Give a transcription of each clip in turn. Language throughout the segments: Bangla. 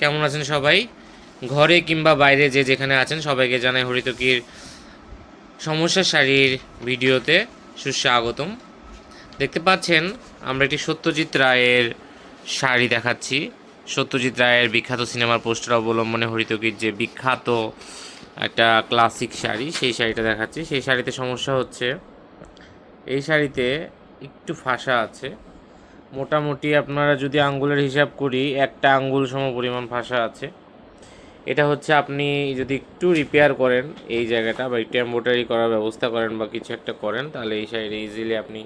কেমন আছেন সবাই? ঘরে কিংবা বাইরে যে যেখানে আছেন সবাইকে জানাই হরিতকির সমস্যা শাড়ির ভিডিওতে সুস্বাগতম। দেখতে পাচ্ছেন, আমরা একটি সত্যজিৎ রায়ের শাড়ি দেখাচ্ছি। সত্যজিৎ রায়ের বিখ্যাত সিনেমার পোস্টার অবলম্বনে হরিতকির যে বিখ্যাত একটা ক্লাসিক শাড়ি, সেই শাড়িটা দেখাচ্ছি। সেই শাড়িতে সমস্যা হচ্ছে, এই শাড়িতে একটু ফাঁসা আছে। মোটামুটি আপনারা যদি আঙ্গুলের হিসাব করি একটা আঙ্গুল সম পরিমাণ ফাঁসা আছে। এটা হচ্ছে আপনি যদি একটু রিপেয়ার করেন এই জায়গাটা বা একটু এম্ব্রয়ডারি করার ব্যবস্থা করেন বা কিছু একটা করেন তাহলে এই শাড়ি ইজিলি আপনি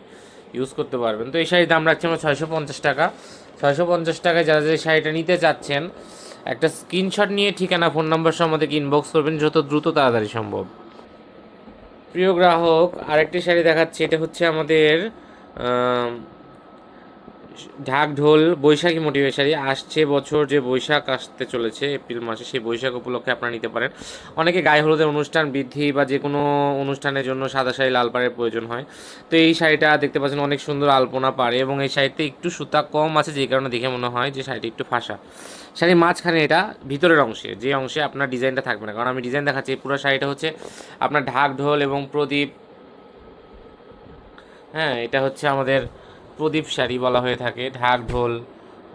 ইউজ করতে পারবেন। তো এই শাড়ির দাম রাখছি আমরা ছয়শো পঞ্চাশ টাকা। ছয়শো পঞ্চাশ টাকায় যারা যে শাড়িটা নিতে চাচ্ছেন একটা স্ক্রিনশট নিয়ে ঠিকানা ফোন নাম্বার সহ আমাদেরকে ইনবক্স করবেন যত দ্রুত তাড়াতাড়ি সম্ভব। প্রিয় গ্রাহক আরেকটি শাড়ি দেখাচ্ছে। এটা হচ্ছে আমাদের আম, ঢাক, ঢোল, বৈশাখী মোটিভের শাড়ি আসছে বছর যে বৈশাখ আসতে চলেছে, এপ্রিল মাসে সেই বৈশাখ উপলক্ষে আপনারা নিতে পারেন। অনেকে গায়ে হলুদের অনুষ্ঠান বৃদ্ধি বা যে কোনো অনুষ্ঠানের জন্য সাদা শাড়ি, লাল পাড়ের প্রয়োজন হয়। তো এই শাড়িটা দেখতে পাচ্ছেন অনেক সুন্দর আলপনা পারে এবং এই শাড়িতে একটু সুতা কম আছে যে কারণে দেখে মনে হয় যে শাড়িটি একটু ফাঁসা। শাড়ির মাঝখানে এটা ভিতরের অংশে, যে অংশে আপনার ডিজাইনটা থাকবে না। কারণ আমি ডিজাইন দেখাচ্ছি পুরো শাড়িটা হচ্ছে আপনার ঢাক, ঢোল এবং প্রদীপ। হ্যাঁ এটা হচ্ছে আমাদের প্রদীপ শাড়ি বলা হয়ে থাকে, ঢাক ঢোল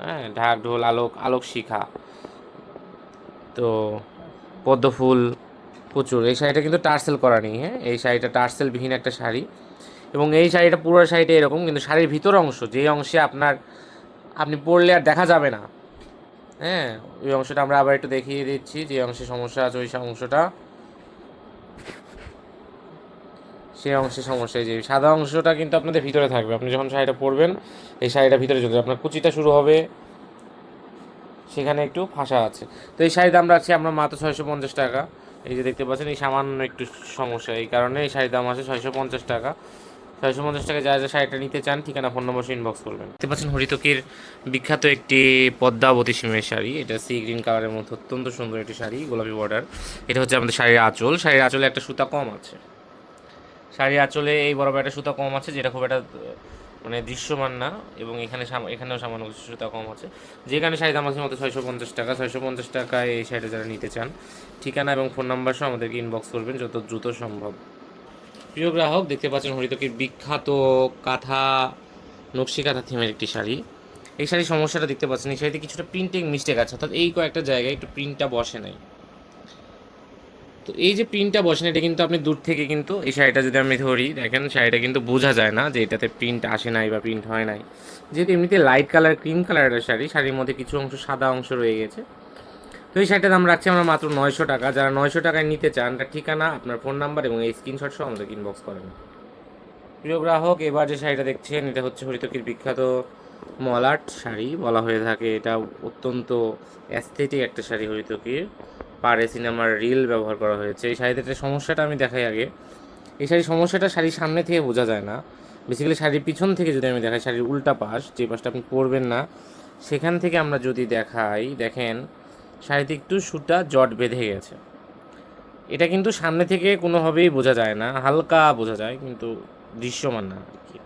হ্যাঁ ঢাক ঢোল, আলোক আলোক শিখা। তো পদ্মফুল প্রচুর। এই শাড়িটা কিন্তু টার্সেল করা নেই হ্যাঁ? এই শাড়িটা টার্সেলবিহীন একটা শাড়ি। এবং এই শাড়িটা, পুরো শাড়িটা এরকম, কিন্তু শাড়ির ভিতর অংশ যে অংশে আপনার, আপনি পরলে আর দেখা যাবে না। হ্যাঁ? ওই অংশটা আমরা আবার একটু দেখিয়ে দিচ্ছি, যে অংশে সমস্যা আছে, ওই অংশটা। সেই অংশে সমস্যা যে সাদা অংশটা কিন্তু আপনাদের ভিতরে থাকবে। আপনি যখন শাড়িটা পরবেন, এই শাড়িটা ভিতরে চলে যাবে। আপনার কুচিটা শুরু হবে। সেখানে একটু ফাঁসা আছে। তো এই শাড়ির দাম রাখছি আমরা মাত্র ছয়শো পঞ্চাশ টাকা। এই যে দেখতে পাচ্ছেন, এই সামান্য একটু সমস্যা। এই কারণে এই শাড়ির দাম আছে ছয়শো পঞ্চাশ টাকা। ছয়শো পঞ্চাশ টাকা যা যা শাড়িটা নিতে চান, ঠিকানা, ফোন নম্বর ইনবক্স করবেন। দেখতে পাচ্ছেন, হরিতকির বিখ্যাত একটি পদ্মাবতী সিমের শাড়ি। এটা সি গ্রিন কালারের মধ্যে অত্যন্ত সুন্দর একটি শাড়ি, গোলাপি বর্ডার এটা হচ্ছে আমাদের শাড়ির আঁচল। শাড়ির আঁচলে একটা সুতা কম আছে। শাড়ি আঁচলে এই বড় একটা সুতা কম আছে, যেটা খুব একটা মানে দৃশ্যমান না, এবং এখানে এখানেও সামান্য কিছু সুতা কম আছে। যেখানে শাড়ি দাম আছে মতো ছয়শো পঞ্চাশ টাকা, ছয়শো পঞ্চাশ টাকায় এই শাড়িটা যারা নিতে চান, ঠিকানা এবং ফোন নাম্বার সহ আমাদেরকে ইনবক্স করবেন যত দ্রুত সম্ভব। প্রিয় গ্রাহক, দেখতে পাচ্ছেন হরিতকির বিখ্যাত কাঁথা, নকশি কাঁথা থিমের একটি শাড়ি। এই শাড়ির সমস্যাটা দেখতে পাচ্ছেন, এই শাড়িতে কিছুটা প্রিন্টিং মিস্টেক আছে, অর্থাৎ এই কয়েকটা জায়গায় একটু প্রিন্টটা বসে নাই। তো এই যে প্রিন্টটা বসেন, এটা কিন্তু আপনি দূর থেকে কিন্তু এই শাড়িটা যদি আমি ধরি, দেখেন শাড়িটা কিন্তু বোঝা যায় না যে এটাতে প্রিন্ট আসে নাই বা প্রিন্ট হয় নাই। যেহেতু এমনিতে লাইট কালার ক্রিম কালারের শাড়ি, শাড়ির মধ্যে কিছু অংশ সাদা অংশ রয়ে গেছে। তো এই শাড়িটার দাম রাখছি আমরা মাত্র নয়শো টাকা। যারা নয়শো টাকায় নিতে চান, তার ঠিকানা, আপনার ফোন নাম্বার এবং এই স্ক্রিনশট সহ আমাদেরকে ইনবক্স করেন। প্রিয় গ্রাহক, এবার যে শাড়িটা দেখছেন, এটা হচ্ছে হরিতকির বিখ্যাত মলাট শাড়ি। বলা হয়ে থাকে এটা অত্যন্ত অ্যাস্থেটিক একটা শাড়ি হরিতকির। পাড়ে সিনেমার রিল ব্যবহার করা হয়েছে। এই শাড়িতে সমস্যাটা আমি দেখাই আগে। এই শাড়ির সমস্যাটা শাড়ির সামনে থেকে বোঝা যায় না। বেসিক্যালি শাড়ির পিছন থেকে যদি আমি দেখাই, শাড়ির উল্টা পাশ, যে পাশটা আপনি পরবেন না, সেখান থেকে আমরা যদি দেখাই, দেখেন, শাড়িতে একটু সুতা জট বেঁধে গেছে। এটা কিন্তু সামনে থেকে কোনোভাবেই বোঝা যায় না। হালকা বোঝা যায়, কিন্তু দৃশ্যমান না আর কি।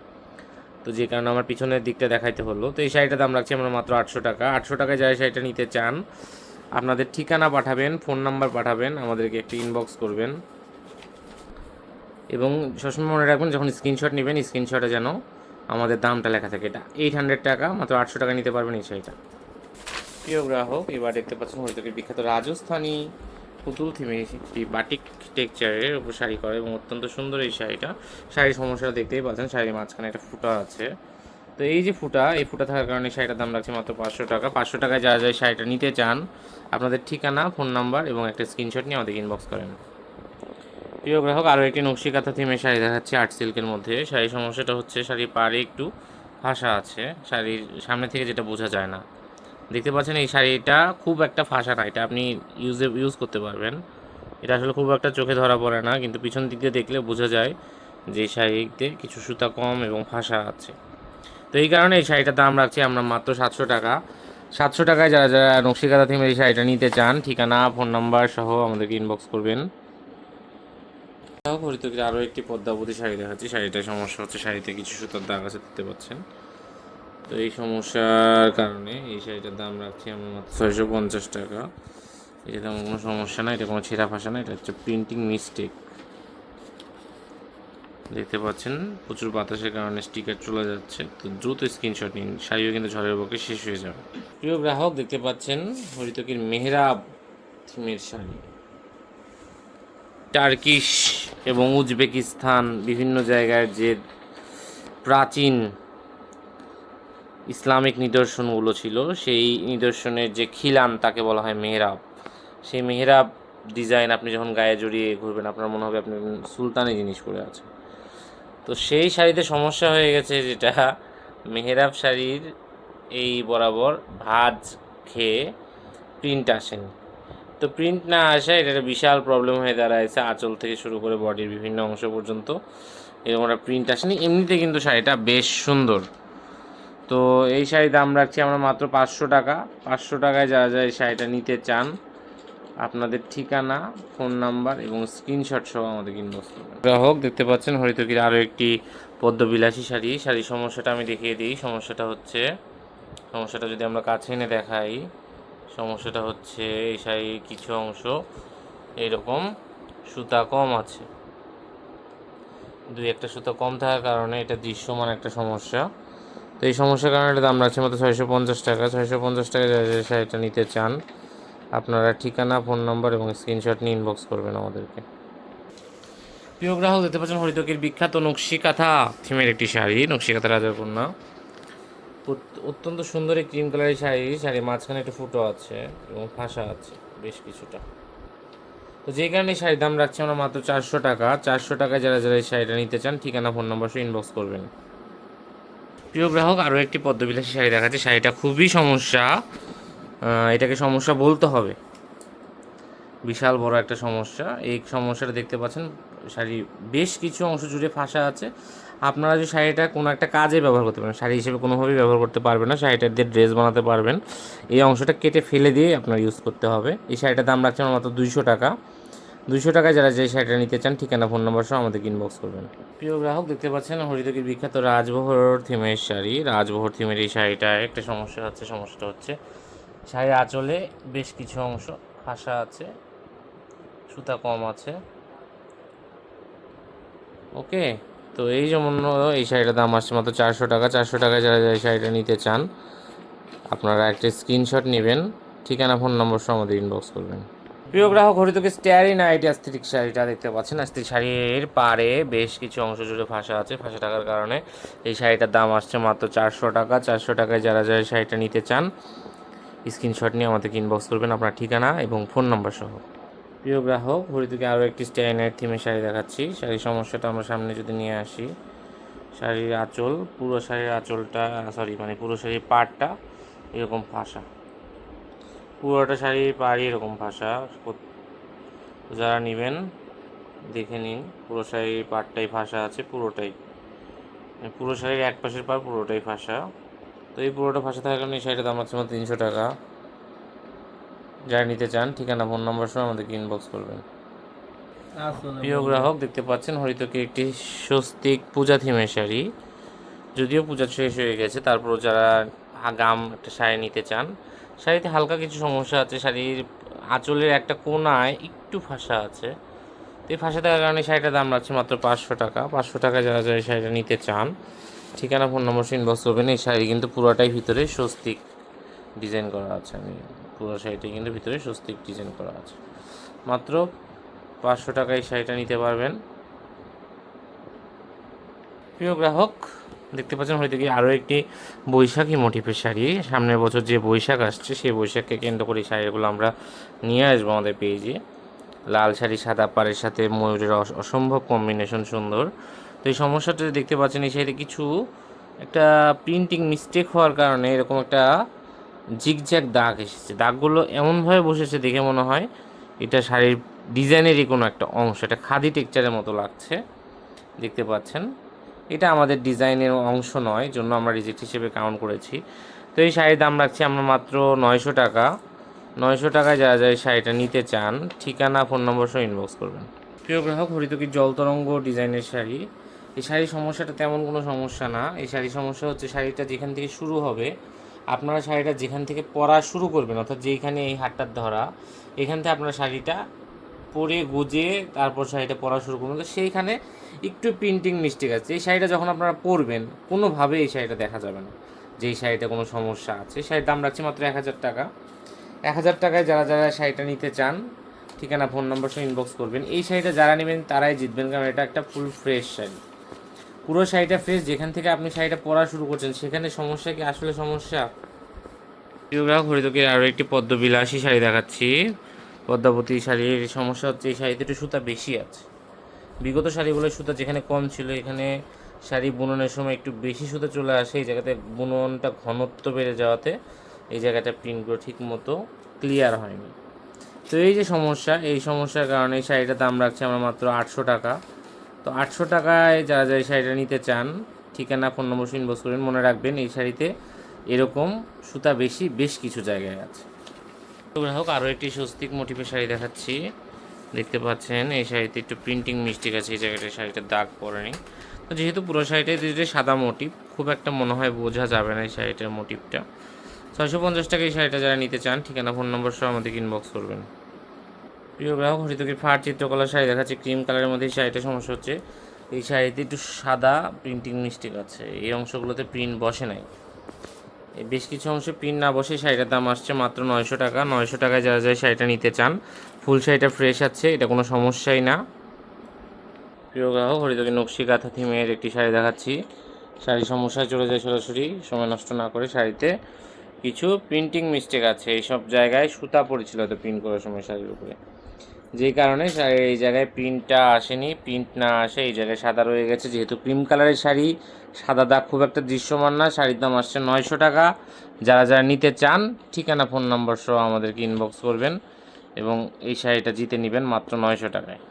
তো যে কারণে আমার পিছনের দিকটা দেখাইতে হলো। তো এই শাড়িটার দাম রাখছি আমরা মাত্র আটশো টাকা। আটশো টাকায় যারা শাড়িটা নিতে চান আপনাদের ঠিকানা পাঠাবেন, ফোন নাম্বার পাঠাবেন, আমাদেরকে একটি ইনবক্স করবেন। এবং সবসময় মনে রাখবেন, যখন স্ক্রিনশট নেবেন স্ক্রিনশটে যেন আমাদের দামটা লেখা থাকে। এটা এইট হান্ড্রেড টাকা, মাত্র আটশো টাকা নিতে পারবেন এই শাড়িটা। প্রিয় গ্রাহক, এবার দেখতে পাচ্ছেন হয়তো বিখ্যাত রাজস্থানী পুতুল থিমে একটি বাটিক টেক্সচারের উপর শাড়ি করে এবং অত্যন্ত সুন্দর এই শাড়িটা। শাড়ির সমস্যাটা দেখতেই পাচ্ছেন, শাড়ির মাঝখানে একটা ফুটা আছে। তো এই যে ফুটা, এই ফুটা থাকার কারণে শাড়িটার দাম রাখছে মাত্র পাঁচশো টাকা। পাঁচশো টাকায় যারা যায় শাড়িটা নিতে চান, আপনাদের ঠিকানা, ফোন নাম্বার এবং একটা স্ক্রিনশট নিয়ে আমাদের ইনবক্স করেন। প্রিয় গ্রাহক, আরও একটি নকশি কাঁথা থিমে শাড়ি দেখাচ্ছে আর্ট সিল্কের মধ্যে। শাড়ির সমস্যাটা হচ্ছে, শাড়ির পাড়ে একটু ফাঁসা আছে। শাড়ির সামনে থেকে যেটা বোঝা যায় না। দেখতে পাচ্ছেন এই শাড়িটা খুব একটা ফাঁসা না, এটা আপনি ইউজে ইউজ করতে পারবেন। এটা আসলে খুব একটা চোখে ধরা পড়ে না, কিন্তু পিছন দিক দিয়ে দেখলে বোঝা যায় যে শাড়িতে কিছু সুতা কম এবং ফাঁসা আছে। তো এই কারণে এই শাড়িটার দাম রাখছি আমরা মাত্র সাতশো টাকা। সাতশো টাকায় যারা যারা নকশিকাতা থিমের এই শাড়িটা নিতে চান, ঠিকানা ফোন নাম্বার সহ আমাদেরকে ইনবক্স করবেন। হরিতকির আরও একটি পদ্মাবতী শাড়ি দেখাচ্ছি। শাড়িটার সমস্যা হচ্ছে শাড়িতে কিছু সুতার দাগ আছে, দেখতে পাচ্ছেন। তো এই সমস্যার কারণে এই শাড়িটার দাম রাখছি আমরা মাত্র ছয়শো পঞ্চাশ টাকা। এটা তেমন কোনো সমস্যা না এটা কোনো ছেঁড়া ফাঁসা না এটা হচ্ছে প্রিন্টিং মিস্টেক দেখতে পাচ্ছেন, প্রচুর বাতাসের কারণে স্টিকার চলে যাচ্ছে। তো দ্রুত স্ক্রিনশট নিন, শাড়িও কিন্তু ঝড়ের পক্ষে শেষ হয়ে যাবে। প্রিয় গ্রাহক, দেখতে পাচ্ছেন, হরিতকির মেহরাব থিমের শাড়ি। টার্কিশ এবং উজবেকিস্তান বিভিন্ন জায়গার যে প্রাচীন ইসলামিক নিদর্শনগুলো ছিল, সেই নিদর্শনের যে খিলান তাকে বলা হয় মেহরাব। সেই মেহরাব ডিজাইন আপনি যখন গায়ে জড়িয়ে ঘুরবেন, আপনার মনে হবে আপনি সুলতানি জিনিস পরে আছেন। তো সেই শাড়িতে সমস্যা হয়ে গেছে যেটা মেহরাব শাড়ির এই বরাবর ভাঁজ খেয়ে প্রিন্ট আসেনি। তো প্রিন্ট না আসা এটা একটা বিশাল প্রবলেম হয়ে দাঁড়াইছে আঁচল থেকে শুরু করে বডির বিভিন্ন অংশ পর্যন্ত। এরকম একটা প্রিন্ট আসেনি। এমনিতে কিন্তু শাড়িটা বেশ সুন্দর। তো এই শাড়ির দাম রাখছি আমরা মাত্র পাঁচশো টাকা। পাঁচশো টাকায় যারা যারা এই শাড়িটা নিতে চান আপনাদের ঠিকানা, ফোন নাম্বার এবং স্ক্রিনশট সহ আমাদের ইনবক্স গ্রাহক দেখতে পাচ্ছেন হরিতকির আরও একটি পদ্মবিলাসী শাড়ি। শাড়ির সমস্যাটা আমি দেখিয়ে দিই। সমস্যাটা হচ্ছে, সমস্যাটা যদি আমরা কাছে এনে দেখাই, সমস্যাটা হচ্ছে এই শাড়ির কিছু অংশ এরকম সুতা কম আছে। দুই একটা সুতা কম থাকার কারণে এটা দৃশ্যমান একটা সমস্যা। তো এই সমস্যার কারণে এটা দাম রাখছে মাত্র ছয়শো পঞ্চাশ টাকা। ছয়শো পঞ্চাশ টাকা শাড়িটা নিতে চান আপনারা ঠিকানা, ফোন নম্বর এবং স্ক্রিনশট নিয়ে ইনবক্স করবেন আমাদেরকে। প্রিয় গ্রাহক, দেখতে পাচ্ছেন হরিতকের বিখ্যাত নকশি কাঁথা থিমের একটি শাড়ি নকশি কাঁথা রাজার কন্যা অত্যন্ত সুন্দর এই ক্রিম কালারের শাড়ি। শাড়ির মাঝখানে একটু ফুটো আছে এবং ফাঁসা আছে, বেশ কিছুটা। তো যেই কারণে এই শাড়ির দাম রাখছি আমরা মাত্র চারশো টাকা। চারশো টাকায় যারা যারা এই শাড়িটা নিতে চান, ঠিকানা, ফোন নাম্বার সহ ইনবক্স করবেন। প্রিয় গ্রাহক, আরও একটি পদ্মবিলাসী শাড়ি দেখাচ্ছে। শাড়িটা খুবই সমস্যা। এটাকে সমস্যা বলতে হবে। বিশাল বড় একটা সমস্যা। এই সমস্যাটা দেখতে পাচ্ছেন, শাড়ি বেশ কিছু অংশ জুড়ে ফাঁসা আছে। আপনারা যে শাড়িটা কোনো একটা কাজে ব্যবহার করতে পারেন, শাড়ি হিসেবে কোনোভাবেই ব্যবহার করতে পারবেন না শাড়িটা দিয়ে ড্রেস বানাতে পারবেন। এই অংশটা কেটে ফেলে দিয়ে আপনার ইউজ করতে হবে। এই শাড়িটার দাম রাখছে মাত্র দুইশো টাকা। দুইশো টাকায় যারা যে শাড়িটা নিতে চান, ঠিকানা ফোন নাম্বার সহ আমাদের ইনবক্স করবেন। প্রিয় গ্রাহক, দেখতে পাচ্ছেন হরিতকির বিখ্যাত রাজবহর থিমের শাড়ি। রাজবহর থিমের এই শাড়িটায় একটা সমস্যা হচ্ছে, সমস্যাটা হচ্ছে শাড়ির আঁচলে বেশ কিছু অংশ ফাঁসা আছে, সুতা কম আছে। ওকে, তো এই যেমন এই শাড়িটার দাম আসছে মাত্র চারশো টাকা। চারশো টাকায় যারা এই শাড়িটা নিতে চান, আপনারা একটা স্ক্রিনশট নেবেন, ঠিকানা ফোন নম্বর সহ আমাদের ইনবক্স করবেন। প্রিয় গ্রাহক, হরিতকে স্ট্যারি নাইট অ্যাস্থেটিক শাড়িটা দেখতে পাচ্ছেন। অ্যাস্থেটিক শাড়ির পাড়ে বেশ কিছু অংশ জুড়ে ফাঁসা আছে। ফাঁসা থাকার কারণে এই শাড়িটার দাম আসছে মাত্র চারশো টাকা। চারশো টাকায় যারা যারা শাড়িটা নিতে চান স্ক্রিনশট নিয়ে আমাদেরকে ইনবক্স করবেন আপনার ঠিকানা এবং ফোন নাম্বার সহ। প্রিয় গ্রাহক থেকে আরও একটি স্টাইনার থিমের শাড়ি দেখাচ্ছি। শাড়ির সমস্যাটা আমরা সামনে যদি নিয়ে আসি, শাড়ির আঁচল, পুরো শাড়ির আঁচলটা সরি মানে পুরো শাড়ির পাড়টা এরকম ফাঁসা। পুরোটা শাড়ির পাড়ই এরকম ফাঁসা। যারা নেবেন, দেখে নিন, পুরো শাড়ির পাড়টাই ফাঁসা আছে, পুরোটাই। মানে পুরো শাড়ির এক পাশের পাড় পুরোটাই ফাঁসা। তো এই পুরোটা ফাঁসা থাকার কারণে এই শাড়িটার দাম হচ্ছে মাত্র তিনশো টাকা। যারা নিতে চান ঠিকানা ফোন নাম্বার সহ আমাদেরকে ইনবক্স করবেন। প্রিয় গ্রাহক দেখতে পাচ্ছেন হরিতকে একটি স্বস্তিক পূজা থিমের শাড়ি। যদিও পূজা শেষ হয়ে গেছে তারপরও যারা আগাম একটা শাড়ি নিতে চান শাড়িতে হালকা কিছু সমস্যা আছে। শাড়ির আঁচলের একটা কোনায় একটু ফাঁসা আছে। তো এই ফাঁসা থাকার কারণে শাড়িটার দাম রাখছে মাত্র পাঁচশো টাকা। পাঁচশো টাকা যারা যারা এই শাড়িটা নিতে চান ঠিকানা, ফোন নম্বর ইনবক্স করবেন এই শাড়ি কিন্তু পুরোটাই ভিতরে স্বস্তিক ডিজাইন করা আছে। আমি পুরো শাড়িটাই কিন্তু ভিতরে স্বস্তিক ডিজাইন করা আছে। মাত্র পাঁচশো টাকায় শাড়িটা নিতে পারবেন। প্রিয় গ্রাহক, দেখতে পাচ্ছেন হয়তো কি আরও একটি বৈশাখী মোটিফের শাড়ি। সামনের বছর যে বৈশাখ আসছে, সেই বৈশাখকে কেন্দ্র করে এই শাড়িগুলো আমরা নিয়ে আসব আমাদের পেজে। লাল শাড়ি, সাদা পাড়ের সাথে ময়ূরের অস- অসম্ভব কম্বিনেশন সুন্দর। তো এই সমস্যাটা দেখতে পাচ্ছেন, এই শাড়িতে কিছু একটা প্রিন্টিং মিস্টেক হওয়ার কারণে এরকম একটা জিগজ্যাগ দাগ এসেছে। দাগগুলো এমনভাবে বসেছে দেখে মনে হয় এটা শাড়ির ডিজাইনেরই কোনো একটা অংশ, এটা খাদি টেক্সচারের মতো লাগছে দেখতে পাচ্ছেন। এটা আমাদের ডিজাইনের অংশ নয়, জন্য আমরা রিজেক্ট হিসেবে কাউন্ট করেছি। তো এই শাড়ির দাম রাখছি আমরা মাত্র নয়শো টাকা। নয়শো টাকায় যারা যারা শাড়িটা নিতে চান, ঠিকানা ফোন নম্বর সহ ইনবক্স করবেন। প্রিয় গ্রাহক হরিতকি জল তরঙ্গ ডিজাইনের শাড়ি। এই শাড়ির সমস্যাটা তেমন কোনো সমস্যা না। এই শাড়ির সমস্যা হচ্ছে শাড়িটা যেখান থেকে শুরু হবে, আপনারা শাড়িটা যেখান থেকে পরা শুরু করবেন, অর্থাৎ যেইখানে এই হাটটার ধরা, এখান থেকে আপনারা শাড়িটা পরে গুজে তারপর শাড়িটা পরা শুরু করবেন। তো সেইখানে একটু প্রিন্টিং মিস্টেক আছে। এই শাড়িটা যখন আপনারা পরবেন, কোনোভাবে এই শাড়িটা দেখা যাবে না যে এই শাড়িটা কোনো সমস্যা আছে। শাড়ির দাম রাখছি মাত্র এক হাজার টাকা। এক হাজার টাকায় যারা যারা শাড়িটা নিতে চান, ঠিকানা, ফোন নম্বর সহ ইনবক্স করবেন। এই শাড়িটা যারা নেবেন, তারাই জিতবেন, কারণ এটা একটা ফুল ফ্রেশ শাড়ি। পুরো শাড়িটা ফ্রেশ যেখান থেকে আপনি শাড়িটা পরা শুরু করছেন, সেখানে সমস্যা কি? আসলে সমস্যা? প্রিয় গ্রাহক হরিতকে আরও একটি পদ্মবিলাসী শাড়ি দেখাচ্ছি। পদ্মাবতী শাড়ির সমস্যা হচ্ছে, এই শাড়িতে একটু সুতা বেশি আছে। বিগত শাড়িগুলোর সুতা যেখানে কম ছিল, এখানে শাড়ি বুননের সময় একটু বেশি সুতা চলে আসে, এই জায়গাতে বুননটা ঘনত্ব বেড়ে যাওয়াতে এই জায়গাটা প্রিন্টগুলো ঠিক মতো ক্লিয়ার হয়নি। তো এই যে সমস্যা, এই সমস্যার কারণে এই শাড়িটার দাম রাখছে আমরা মাত্র আটশো টাকা। তো আটশো টাকায় যারা যারা শাড়িটা নিতে চান, ঠিকানা, ফোন নম্বর ইনবক্স করবেন, মনে রাখবেন এই শাড়িতে এরকম সুতা বেশি, বেশ কিছু জায়গায় আছে। গ্রাহক, আরও একটি স্বস্তিক মোটিভের শাড়ি দেখাচ্ছি। দেখতে পাচ্ছেন, এই শাড়িতে একটু প্রিন্টিং মিস্টেক আছে এই জায়গাটায় শাড়িটার দাগ পড়েনি তো যেহেতু পুরো শাড়িটাই যেটা সাদা মোটিভ, খুব একটা মনে হয় বোঝা যাবে না এই শাড়িটার মোটিভটা। ছয়শো পঞ্চাশ টাকা এই শাড়িটা যারা নিতে চান, ঠিকানা, ফোন নম্বর সহ আমাদেরকে ইনবক্স করবেন। প্রিয় গ্রাহক হরিতকির ফার চিত্রকলা শাড়ি দেখাচ্ছে। ক্রিম কালারের মধ্যে শাড়িটা সমস্যা হচ্ছে, এই শাড়িতে একটু সাদা প্রিন্টিং মিস্টেক আছে, এই অংশগুলোতে প্রিন্ট বসে নাই। বেশ কিছু অংশে প্রিন্ট না বসে শাড়িটার দাম আসছে মাত্র নয়শো টাকা। নয়শো টাকায় যারা যারা শাড়িটা নিতে চান, ফুল শাড়িটা ফ্রেশ আছে, এটা কোনো সমস্যাই না। প্রিয় গ্রাহক হরিতকি নকশি গাঁথা থিমের একটি শাড়ি দেখাচ্ছি। শাড়ি সমস্যায় চলে যায় সরাসরি, সময় নষ্ট না করে শাড়িতে কিছু প্রিন্টিং মিস্টেক আছে। এইসব জায়গায় সুতা পড়েছিল হয়তো প্রিন্ট করার সময় শাড়ির উপরে। যেই কারণে এই জায়গায় প্রিন্টটা আসেনি, প্রিন্ট না আসে এই জায়গায় সাদা রয়ে গেছে। যেহেতু ক্রিম কালারের শাড়ি, সাদা দাগ খুব একটা দৃশ্যমান না, শাড়ির দাম আসছে নয়শো টাকা। যারা যারা নিতে চান, ঠিকানা, ফোন নম্বর সহ আমাদেরকে ইনবক্স করবেন এবং এই শাড়িটা জিতে নেবেন মাত্র নয়শো টাকায়।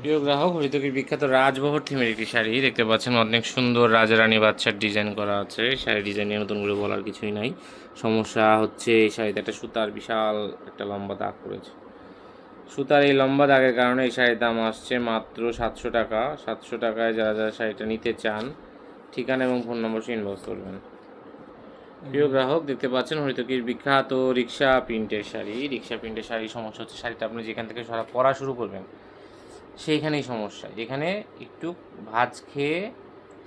প্রিয় গ্রাহক হরিতকির বিখ্যাত রাজবহর থিমের একটি শাড়ি দেখতে পাচ্ছেন। অনেক সুন্দর রাজারানী বাচ্চার ডিজাইন করা আছে। শাড়ি ডিজাইন নিয়ে নতুন করে বলার কিছুই নাই। সমস্যা হচ্ছে এই শাড়িতে একটা সুতার বিশাল একটা লম্বা দাগ পড়েছে। সুতার এই লম্বা দাগের কারণে এই শাড়ির দাম আসছে মাত্র সাতশো টাকা। সাতশো টাকায় যারা যারা শাড়িটা নিতে চান ঠিকানা এবং ফোন নম্বর সে ইনবক্স করবেন। প্রিয় গ্রাহক দেখতে পাচ্ছেন হরিতকির বিখ্যাত রিক্সা প্রিন্টের শাড়ি। রিক্সা প্রিন্টের শাড়ি সমস্যা হচ্ছে শাড়িটা আপনি যেখান থেকে সারা পরা শুরু করবেন সেইখানেই সমস্যা। যেখানে একটু ভাঁজ খেয়ে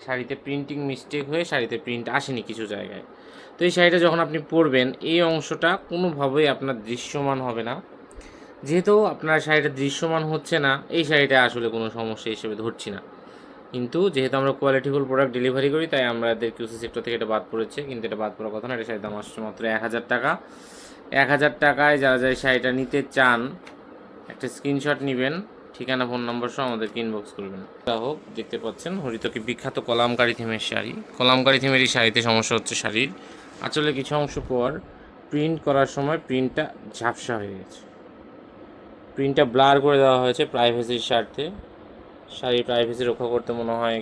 শাড়িতে প্রিন্টিং মিস্টেক হয়ে শাড়িতে প্রিন্ট আসেনি কিছু জায়গায়। তো এই শাড়িটা যখন আপনি পরবেন এই অংশটা কোনোভাবেই আপনার দৃশ্যমান হবে না। যেহেতু আপনার শাড়িটা দৃশ্যমান হচ্ছে না, এই শাড়িটা আসলে কোনো সমস্যা হিসেবে ধরছি না। কিন্তু যেহেতু আমরা কোয়ালিটিফুল প্রোডাক্ট ডেলিভারি করি, তাই আমাদের কিউসি সেক্টর থেকে এটা বাদ পড়েছে। কিন্তু এটা বাদ পড়ার কথা না, এটা শাড়ির দাম আসছে মাত্র এক হাজার টাকা। এক হাজার টাকায় যারা যারা শাড়িটা নিতে চান, একটা স্ক্রিনশট নেবেন, ঠিকানা ফোন নম্বর সহ আমাদেরকে ইনবক্স করবেন। তা হোক, দেখতে পাচ্ছেন, হরিতকি বিখ্যাত কলামকারী থিমের শাড়ি। কলামকারী থিমের এই শাড়িতে সমস্যা হচ্ছে শাড়ির। আসলে কিছু অংশ পর প্রিন্ট করার সময় প্রিন্টটা ঝাপসা হয়ে গেছে। প্রিন্টটা ব্লার করে দেওয়া হয়েছে প্রাইভেসির স্বার্থে। শাড়ির প্রাইভেসি রক্ষা করতে মনে হয়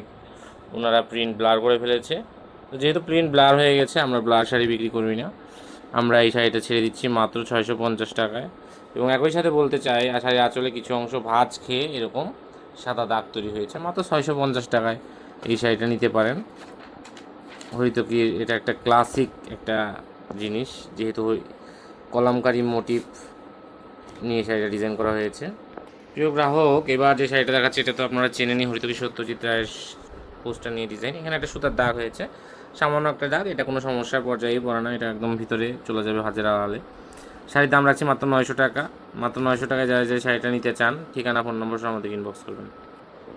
ওনারা প্রিন্ট ব্লার করে ফেলেছে। তো যেহেতু প্রিন্ট ব্লার হয়ে গেছে, আমরা ব্লার শাড়ি বিক্রি করি না। আমরা এই শাড়িটা ছেড়ে দিচ্ছি মাত্র ছয়শো পঞ্চাশ টাকায়। এবং একই সাথে বলতে চাই শাড়ির আঁচলে কিছু অংশ ভাজ খেয়ে এরকম সাদা দাগ তৈরি হয়েছে। মাত্র ছয়শো পঞ্চাশ টাকায় এই শাড়িটা নিতে পারেন। হয়তো কি এটা একটা ক্লাসিক একটা জিনিস, যেহেতু কলামকারি মোটিভ নিয়ে শাড়িটা ডিজাইন করা হয়েছে। প্রিয় গ্রাহক, এবার যে শাড়িটা দেখাচ্ছে, এটা তো আপনারা চেনে নি হরিতকি সত্যজিৎ রায়ের পোস্টার নিয়ে ডিজাইন এখানে একটা সুতার দাগ হয়েছে। সামান্য একটা দাগ, এটা কোনো সমস্যার পর্যায়ে পড়ে না, এটা একদম ভিতরে চলে যাবে হাজার আড়ালে। শাড়ির দাম রাখছি মাত্র নয়শো টাকা। মাত্র নয়শো টাকায় যারা যে শাড়িটা নিতে চান, ঠিকানা ফোন নম্বর সহ আমাদের ইনবক্স করবেন।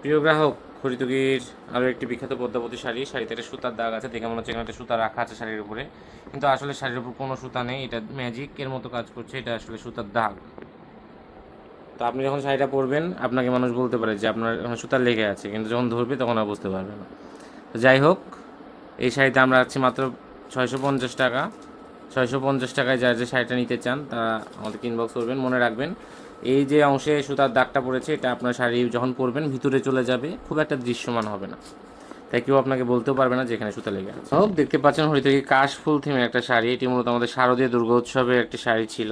প্রিয় গ্রাহক, হরিতকির আরও একটি বিখ্যাত পদ্মাবতী শাড়ি। শাড়িতে একটা সুতার দাগ আছে, দেখে মনে হচ্ছে এখানে একটা সুতা রাখা আছে শাড়ির উপরে। কিন্তু আসলে শাড়ির উপর কোনো সুতা নেই, এটা ম্যাজিকের মতো কাজ করছে, এটা আসলে সুতার দাগ। তো আপনি যখন শাড়িটা পরবেন, আপনাকে মানুষ বলতে পারে যে আপনার এখানে সুতার লেগে আছে, কিন্তু যখন ধরবে তখন আর বুঝতে পারবে না। তো যাই হোক, এই শাড়িতে আমরা আছি মাত্র ছয়শো পঞ্চাশ টাকা। ছয়শো পঞ্চাশ টাকায় যা যে শাড়িটা নিতে চান, তারা আমাদেরকে ইনবক্স করবেন, মনে রাখবেন। এই যে অংশে সুতার দাগটা পড়েছে, এটা আপনার শাড়ি যখন পরবেন, ভিতরে চলে যাবে, খুব একটা দৃশ্যমান হবে না। তাই কেউ আপনাকে বলতেও পারবে না যে এখানে সুতা লেগে আছে। হোক, দেখতে পাচ্ছেন হরিতকি কাশফুল থিমের একটা শাড়ি। এটি মূলত আমাদের শারদীয় দুর্গা উৎসবের একটি শাড়ি ছিল।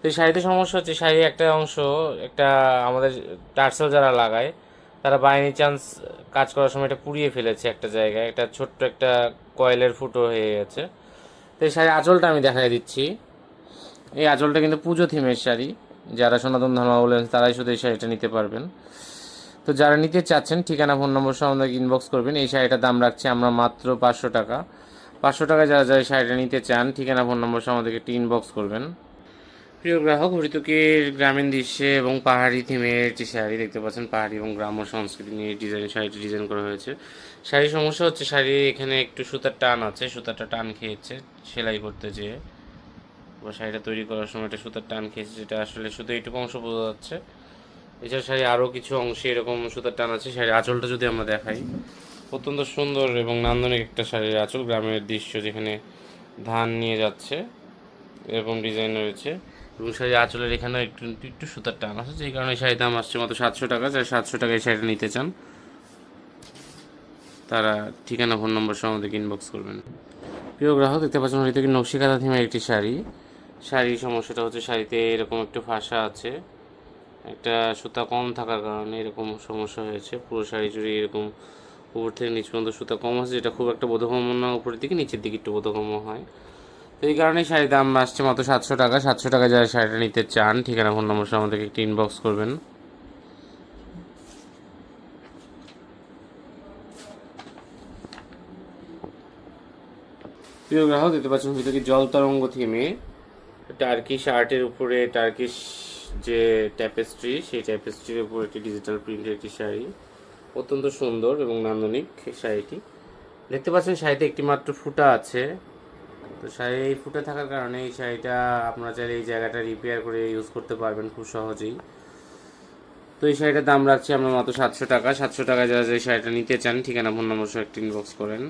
তো এই শাড়িতে সমস্যা হচ্ছে, শাড়ির একটা অংশ, একটা আমাদের টার্সেল যারা লাগায়, তারা বাই এনি চান্স কাজ করার সময় এটা পুড়িয়ে ফেলেছে একটা জায়গায়, একটা ছোট্ট একটা কয়েলের ফুটো হয়ে গেছে। তো এই শাড়ির আঁচলটা আমি দেখাই দিচ্ছি। এই আঁচলটা কিন্তু পুজো থিমের শাড়ি। যারা সনাতন ধর্মাবলম্বী তারাই শুধু এই শাড়িটা নিতে পারবেন। তো যারা নিতে চাচ্ছেন, ঠিকানা ফোন নম্বর সহ আমাদেরকে ইনবক্স করবেন। এই শাড়িটার দাম রাখছি আমরা মাত্র পাঁচশো টাকা। পাঁচশো টাকা যারা যারা শাড়িটা নিতে চান, ঠিকানা ফোন নম্বর সহ আমাদেরকে একটি ইনবক্স করবেন। প্রিয় গ্রাহক হরিতকের গ্রামীণ দৃশ্যে এবং পাহাড়ি থিমের একটি শাড়ি দেখতে পাচ্ছেন, পাহাড়ি এবং গ্রাম্য সংস্কৃতি নিয়ে ডিজাইন, শাড়িটি ডিজাইন করা হয়েছে। শাড়ির সমস্যা হচ্ছে, শাড়ি এখানে একটু সুতার টান আছে, সুতারটা টান খেয়েছে, সেলাই করতে যেয়ে। বা শাড়িটা তৈরি করার সময় একটা সুতার টান খেয়েছে, যেটা আসলে শুধু এইটুকু অংশ বোঝা যাচ্ছে। এছাড়া শাড়ি আরও কিছু অংশে এরকম সুতার টান আছে, শাড়ির আঁচলটা যদি আমরা দেখাই, অত্যন্ত সুন্দর এবং নান্দনিক একটা শাড়ির আঁচল, গ্রামের দৃশ্য যেখানে ধান নিয়ে যাচ্ছে এরকম ডিজাইন রয়েছে। এবং আঁচলের এখানে একটু একটু সুতার টান আছে, যেই কারণে শাড়ির দাম আসছে মাত্র সাতশো টাকা, যারা সাতশো টাকায় শাড়িটা নিতে চান, তারা ঠিকানা, ফোন নম্বর সহ আমাদেরকে ইনবক্স করবেন। প্রিয় গ্রাহক, দেখতে পাচ্ছেন হয়তো কি নকশিকাতা থিমের একটি শাড়ি। শাড়ির সমস্যাটা হচ্ছে শাড়িতে এরকম একটু ফাঁসা আছে, একটা সুতা কম থাকার কারণে এরকম সমস্যা হয়েছে। পুরো শাড়ি জুড়ে এরকম উপর থেকে নিচ পর্যন্ত সুতা কম আছে, যেটা খুব একটা বোধগম্য না, উপরের দিকে নিচের দিকে একটু বোধগম্য হয়। তো এই কারণে শাড়ির দাম আসছে মাত্র সাতশো টাকা। সাতশো টাকা যারা শাড়িটা নিতে চান, ঠিকানা ফোন নম্বর আমাদেরকে একটি ইনবক্স করবেন। প্রিয় গ্রাহক, দেখতে পাচ্ছেন ভিতরে জল তরঙ্গ থিমে। টার্কিশ আর্টের উপরে টার্কিশ যে ট্যাপেস্ট্রি সেই ট্যাপেস্ট্রির উপর একটি ডিজিটাল প্রিন্টের একটি শাড়ি। অত্যন্ত সুন্দর এবং নান্দনিক শাড়িটি। দেখতে পাচ্ছেন শাড়িতে একটি মাত্র ফুটা আছে। তো শাড়ি এই ফুটে থাকার কারণে এই শাড়িটা আপনারা চাইলে এই জায়গাটা রিপেয়ার করে ইউজ করতে পারবেন খুব সহজেই। তো এই শাড়িটার দাম রাখছি আমরা মাত্র সাতশো টাকা। সাতশো টাকা যারা যে শাড়িটা নিতে চান, ঠিকানা ফোন নম্বর একটি ইনবক্স করেন।